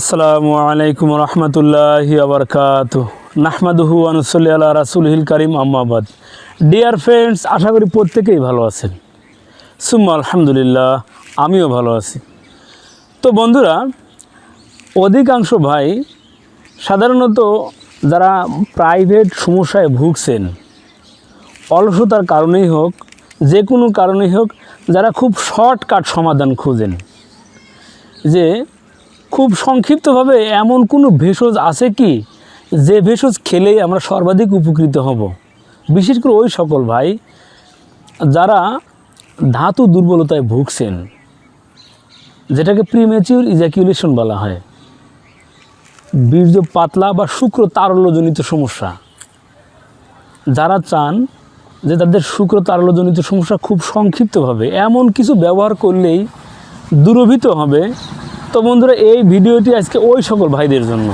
আসসালামু আলাইকুম রহমতুল্লাহি আবরকাত নাহমাদুহু আনুসল্লি আল্লাহ রাসুলহিল করিম আম্মাবাদ ডিয়ার ফ্রেন্ডস আশা করি প্রত্যেকেই ভালো আছেন। সুম্মা আলহামদুলিল্লাহ, আমিও ভালো আছি। তো বন্ধুরা, অধিকাংশ ভাই সাধারণত যারা প্রাইভেট সমস্যায় ভুগছেন, অলসতার কারণেই হোক, যে কোনো কারণেই হোক, যারা খুব শর্টকাট সমাধান খোঁজেন, যে খুব সংক্ষিপ্তভাবে এমন কোনো ভেষজ আছে কি যে ভেষজ খেলেই আমরা সর্বাধিক উপকৃত হব? বিশেষ করে ওই সকল ভাই যারা ধাতু দুর্বলতায় ভুগছেন, যেটাকে প্রিমেচিউর ইজাকিউলেশন বলা হয়। বীর্য পাতলা বা শুক্র তারল্যজনিত সমস্যা। যারা চান যে তাদের শুক্র তারল্যজনিত সমস্যা খুব সংক্ষিপ্তভাবে এমন কিছু ব্যবহার করলেই দূরভীত হবে তো বন্ধুরা, এই ভিডিওটি আজকে ওই সকল ভাইদের জন্য।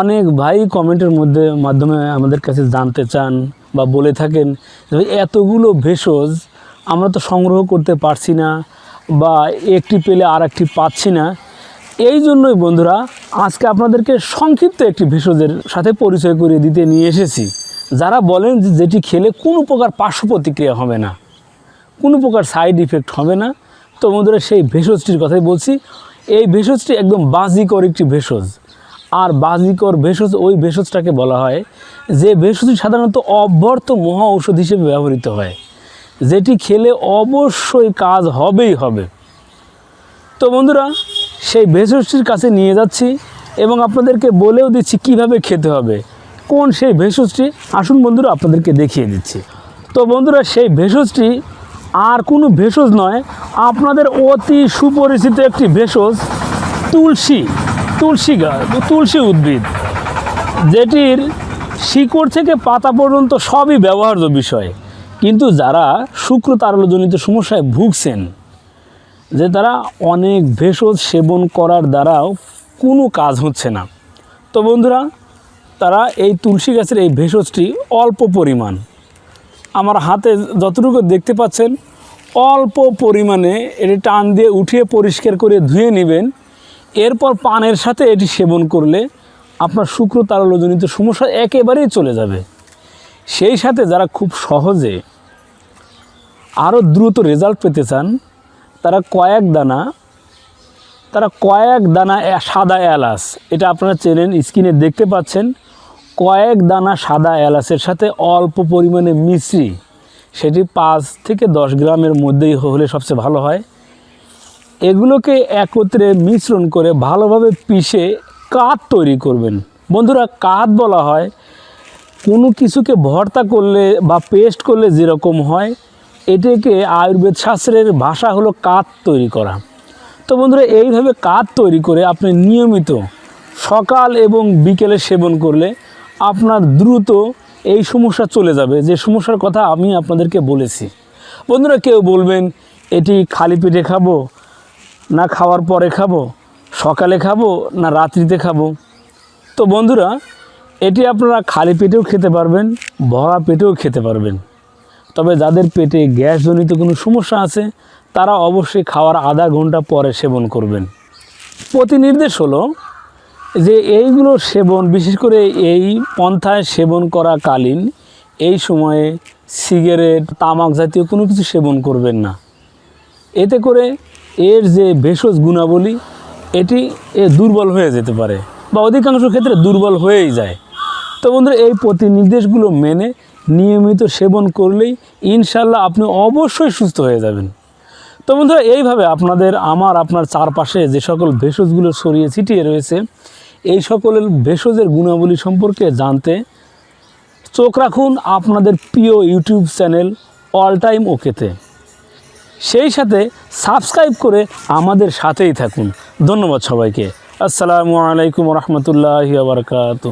অনেক ভাই কমেন্টের মধ্যে, মাধ্যমে আমাদের কাছে জানতে চান বা বলে থাকেন যে এতগুলো ভেষজ আমরা তো সংগ্রহ করতে পারছি না বা একটি পেলে আর একটি পাচ্ছি না। এই জন্যই বন্ধুরা, আজকে আপনাদেরকে সংক্ষিপ্ত একটি ভেষজের সাথে পরিচয় করিয়ে দিতে নিয়ে এসেছি। যারা বলেন যে যেটি খেলে কোনো প্রকার পার্শ্ব প্রতিক্রিয়া হবে না, কোনো প্রকার সাইড ইফেক্ট হবে না, তো বন্ধুরা সেই ভেষজটির কথাই বলছি। এই ভেষজটি একদম বাজিকর একটি ভেষজ। আর বাজিকর ভেষজ ওই ভেষজটাকে বলা হয়, যে ভেষজটি সাধারণত অব্যর্থ মহা ঔষধ হিসেবে ব্যবহৃত হয়, যেটি খেলে অবশ্যই কাজ হবেই হবে। তো বন্ধুরা, সেই ভেষজটির কাছে নিয়ে যাচ্ছি এবং আপনাদেরকে বলেও দিচ্ছি কীভাবে খেতে হবে। কোন সেই ভেষজটি? আসুন বন্ধুরা, আপনাদেরকে দেখিয়ে দিচ্ছি। তো বন্ধুরা, সেই ভেষজটি আর কোনো ভেষজ নয়, আপনাদের অতি সুপরিচিত একটি ভেষজ, তুলসী তুলসী গাছ, তুলসী উদ্ভিদ, যেটির শিকড় থেকে পাতা পর্যন্ত সবই ব্যবহার্য বিষয়। কিন্তু যারা শুক্র তারলজনিত সমস্যায় ভুগছেন, যে তারা অনেক ভেষজ সেবন করার দ্বারাও কোনো কাজ হচ্ছে না। তো বন্ধুরা, তারা এই তুলসী গাছের এই ভেষজটি অল্প পরিমাণ আমার হাতে যতটুকু দেখতে পাচ্ছেন, অল্প পরিমাণে এটি টান দিয়ে উঠিয়ে পরিষ্কার করে ধুয়ে নেবেন। এরপর পানের সাথে এটি সেবন করলে আপনার শুক্র তারলজনিত সমস্যা একেবারেই চলে যাবে। সেই সাথে যারা খুব সহজে আরও দ্রুত রেজাল্ট পেতে চান, তারা কয়েক দানা, তারা কয়েক দানা সাদা এলাচ, এটা আপনারা চেনেন স্ক্রিনে দেখতে পাচ্ছেন। কয়েক দানা সাদা এলাচের সাথে অল্প পরিমাণে মিশ্রি সেটি পাঁচ থেকে দশ গ্রামের মধ্যেই হলে সবচেয়ে ভালো হয়। এগুলোকে একত্রে মিশ্রণ করে ভালোভাবে পিষে কাঠ তৈরি করবেন। বন্ধুরা, কাঠ বলা হয়, কোনো কিছুকে ভর্তা করলে বা পেস্ট করলে যেরকম হয়, এটাকে আয়ুর্বেদ শাস্ত্রের ভাষা হলো কাঠ তৈরি করা। তো বন্ধুরা, এইভাবে কাঠ তৈরি করে আপনি নিয়মিত সকাল এবং বিকেলে সেবন করলে আপনার দ্রুত এই সমস্যা চলে যাবে। যে সমস্যার কথা আমি আপনাদেরকে বলেছি। বন্ধুরা, কেউ বলবেন, এটি খালি পেটে খাব? না খাওয়ার পরে খাব? সকালে খাব? না রাত্রিতে খাব? তো বন্ধুরা, এটি আপনারা খালি পেটেও খেতে পারবেন, ভরা পেটেও খেতে পারবেন। তবে যাদের পেটে গ্যাসজনিত কোনো সমস্যা আছে, তারা অবশ্যই খাওয়ার আধা ঘণ্টা পরে সেবন করবেন। প্রতিনির্দেশ হলো যে এইগুলো সেবন, বিশেষ করে এই পন্থায় সেবন করাকালীন, এই সময়ে সিগারেট, তামাক জাতীয় কোনো কিছু সেবন করবেন না। এতে করে এর যে ভেষজ গুণাবলী, এটি এ দুর্বল হয়ে যেতে পারে বা অধিকাংশ ক্ষেত্রে দুর্বল হয়েই যায়। তো বন্ধুরা, এই প্রতিনির্দেশগুলো মেনে নিয়মিত সেবন করলেই ইনশাল্লাহ আপনি অবশ্যই সুস্থ হয়ে যাবেন। তো বন্ধুরা, এইভাবে আপনাদের, আমার, আপনার চারপাশে যে সকল ভেষজগুলো ছড়িয়ে ছিটিয়ে রয়েছে এই সকলের ভেষজের গুণাবলী সম্পর্কে জানতে চোখ রাখুন আপনাদের প্রিয় ইউটিউব চ্যানেল অল টাইম ওকেতে। সেই সাথে সাবস্ক্রাইব করে আমাদের সাথেই থাকুন। ধন্যবাদ সবাইকে। আসসালামু আলাইকুম রহমতুল্লাহ বারকাত